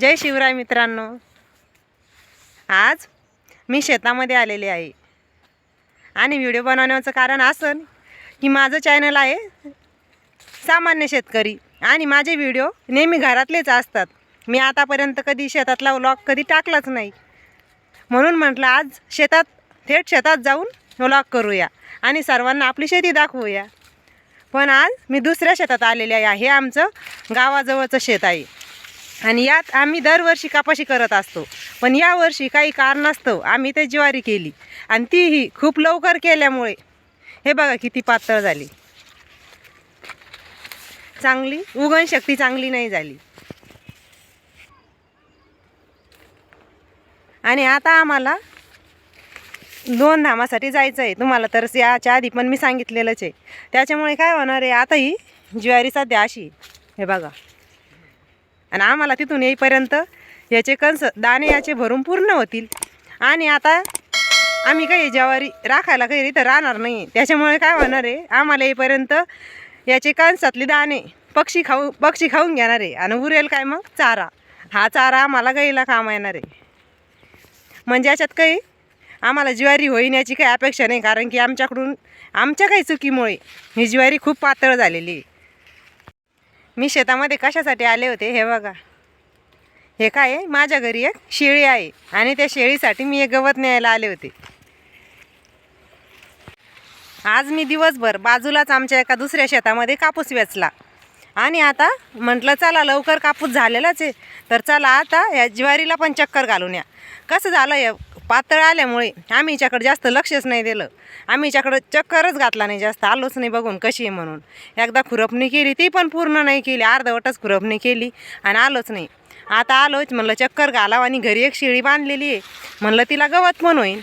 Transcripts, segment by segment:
जय शिवराय मित्रांनो. आज मी शेतामध्ये आलेले आहे. आणि व्हिडिओ बनवण्याचं कारण असं की माझं चॅनल आहे सामान्य शेतकरी. आणि माझे व्हिडिओ नेहमी घरातलेच असतात. मी आतापर्यंत कधी शेतातला व्लॉग कधी टाकलाच नाही. म्हणून म्हटलं आज शेतात थेट शेतात जाऊन व्लॉग करूया आणि सर्वांना आपली शेती दाखवूया. पण आज मी दुसऱ्या शेतात आलेले आहे. हे आमचं गावाजवळचं शेत आहे. आणि यात आम्ही दरवर्षी कपाशी करत असतो. पण यावर्षी काही कारणास्तव आम्ही ते ज्वारी केली. आणि तीही खूप लवकर केल्यामुळे हे बघा किती पातळ झाली. चांगली उगण शक्ती चांगली नाही झाली. आणि आता आम्हाला दोन धामासाठी जायचं आहे. तुम्हाला तर याच्या आधी पण मी सांगितलेलंच आहे. त्याच्यामुळे काय होणार आहे आताही ज्वारी सध्या अशी हे बघा. आणि आम्हाला तिथून येईपर्यंत याचे कंस दाणे याचे भरून पूर्ण होतील. आणि आता आम्ही काही ज्वारी राखायला काही इथं राहणार नाही. त्याच्यामुळे काय होणार आहे? आम्हाला येईपर्यंत याचे कंसातले दाणे पक्षी खाऊ पक्षी खाऊन घेणार आहे. आणि उरेल काय मग? चारा. हा चारा आम्हाला गाईला काम येणार आहे. म्हणजे याच्यात काही आम्हाला ज्वारी होईन याची काही अपेक्षा नाही. कारण की आमच्याकडून आमच्या काही चुकीमुळे ही ज्वारी खूप पातळ झालेली आहे. मी शेतामध्ये कशासाठी आले होते हे बघा. हे काय आहे? माझ्या घरी एक शेळी आहे आणि त्या शेळीसाठी मी एक गवत न्यायला आले होते. आज मी दिवसभर बाजूलाच आमच्या एका दुसऱ्या शेतामध्ये कापूस वेचला. आणि आता म्हटलं चला लवकर कापूस झालेलाच आहे. तर चला आता या ज्वारीला पण चक्कर घालून या. कसं झालं या पातळ आल्यामुळे आम्ही हिच्याकडे जास्त लक्षच नाही दिलं. आम्ही हिच्याकडं चक्करच घातला नाही जास्त आलोच नाही बघून कशी आहे म्हणून. एकदा खुरपणी केली ती पण पूर्ण नाही केली अर्धवटच खुरपणी केली आणि आलोच नाही. आता आलोच म्हणलं चक्कर घालावं आणि घरी एक शिळी बांधलेली आहे. म्हणलं तिला गवत पण होईल.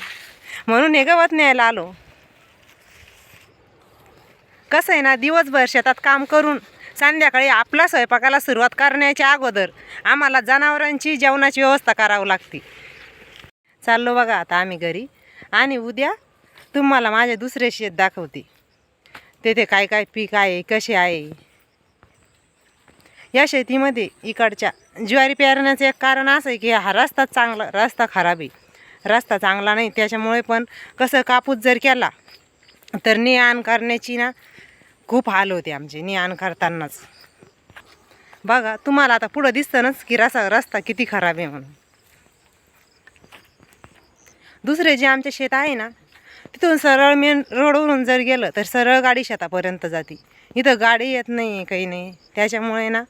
म्हणून हे गवत न्यायला आलो. कसं आहे ना दिवसभर शेतात काम करून संध्याकाळी आपला स्वयंपाकाला सुरुवात करण्याच्या अगोदर आम्हाला जनावरांची जेवणाची व्यवस्था करावी लागते. चाललो बघा आता आम्ही घरी. आणि उद्या तुम्हाला माझे दुसरे शेत दाखवते. तेथे काय काय पीक आहे कसे आहे? या शेतीमध्ये इकडच्या ज्वारी पेरण्याचं एक कारण असं आहे की हा रस्ता चांगला रस्ता खराब आहे. रस्ता चांगला नाही त्याच्यामुळे पण कसं कापूस जर केला तर ने आण करण्याची ना खूप हाल होते आमचे ने आण करतानाच. बघा तुम्हाला आता पुढं दिसतंच की रसा रस्ता किती खराब आहे म्हणून. दुसरे जे आमचे शेत आहे ना तिथून सरळ मेन रोडवरून जर गेलं तर सरळ गाडी शेतापर्यंत जाते. इथं गाडी येत नाही काही नाही. त्याच्यामुळे ना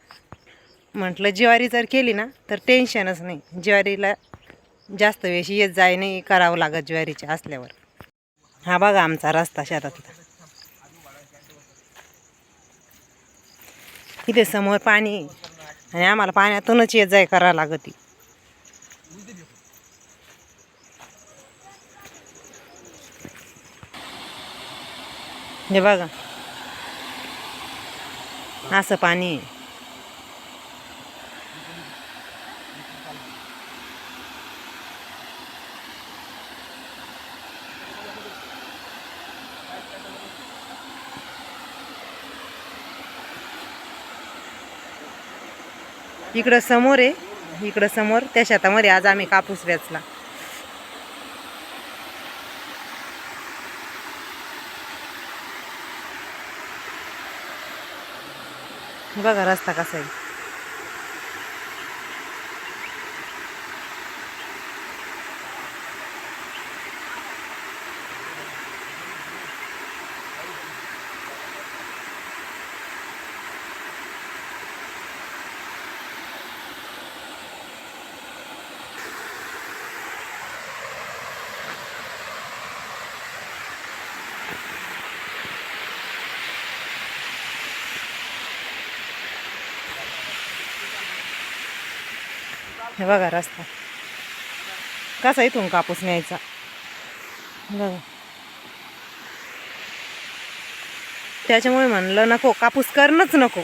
म्हटलं ज्वारी जर केली ना तर टेन्शनच नाही. ज्वारीला जास्त वेळेस येत जाय नाही करावं लागत ज्वारीच्या असल्यावर. हा बघा आमचा रस्ता शेतातला. इथे समोर पाणी आहे. आणि आम्हाला पाण्यातूनच येत जाय करावं लागत हे बघा. असं पाणी आहे. इकडं समोर आहे. इकडं समोर. त्या शेतामध्ये आज आम्ही कापूस वेचला. बघा रस्ता कसा आहे. हे बघा रस्ता. कसा इथून कापूस न्यायचा? बघा. त्याच्यामुळे म्हणलं नको कापूस करणंच नको.